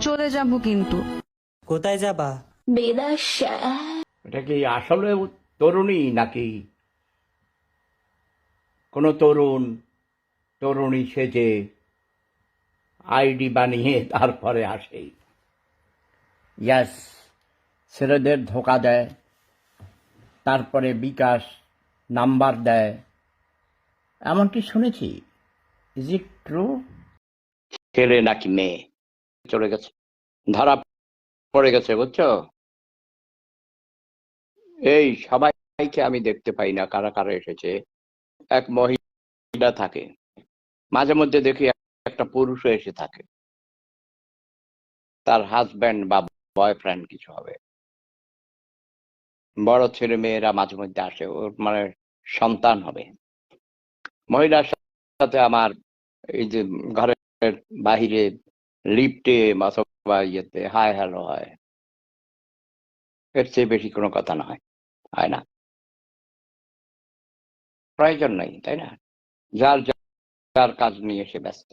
চলে যাব কিন্তু। কোথায় যাবা? এটা কি আসলে তরুণী নাকি? কোনো তরুণ তরুণী সেজে আইডি বানিয়ে তারপরে আসে। ইয়াস ছেলেদের ধোকা দেয় তারপরে বিকাশ নাম্বার দেয়। এমনকি শুনেছি ইজ ইট ট্রু ছেলে নাকি মেয়ে? চলে গেছে। ধরা পড়ে গেছে, বুঝছ? এই সবাইকে আমি দেখতে পাই না কারা কারা এসেছে। এক মহিলা থাকে, মাঝে মধ্যে দেখি একটা পুরুষও এসে থাকে। তার হাজব্যান্ড বা বয়ফ্রেন্ড কিছু হবে। বড় ছেলে মেয়েরা মাঝে মধ্যে আসে, ওর মানে সন্তান হবে। মহিলার সাথে আমার এই যে ঘরের বাহিরে লিফটে অথবা ইয়েতে হাই হ্যালো হয়। এর চেয়ে বেশি কোনো কথা না হয় না। প্রয়োজন নাই, তাই না? যার যার কাজ নিয়ে সে ব্যস্ত।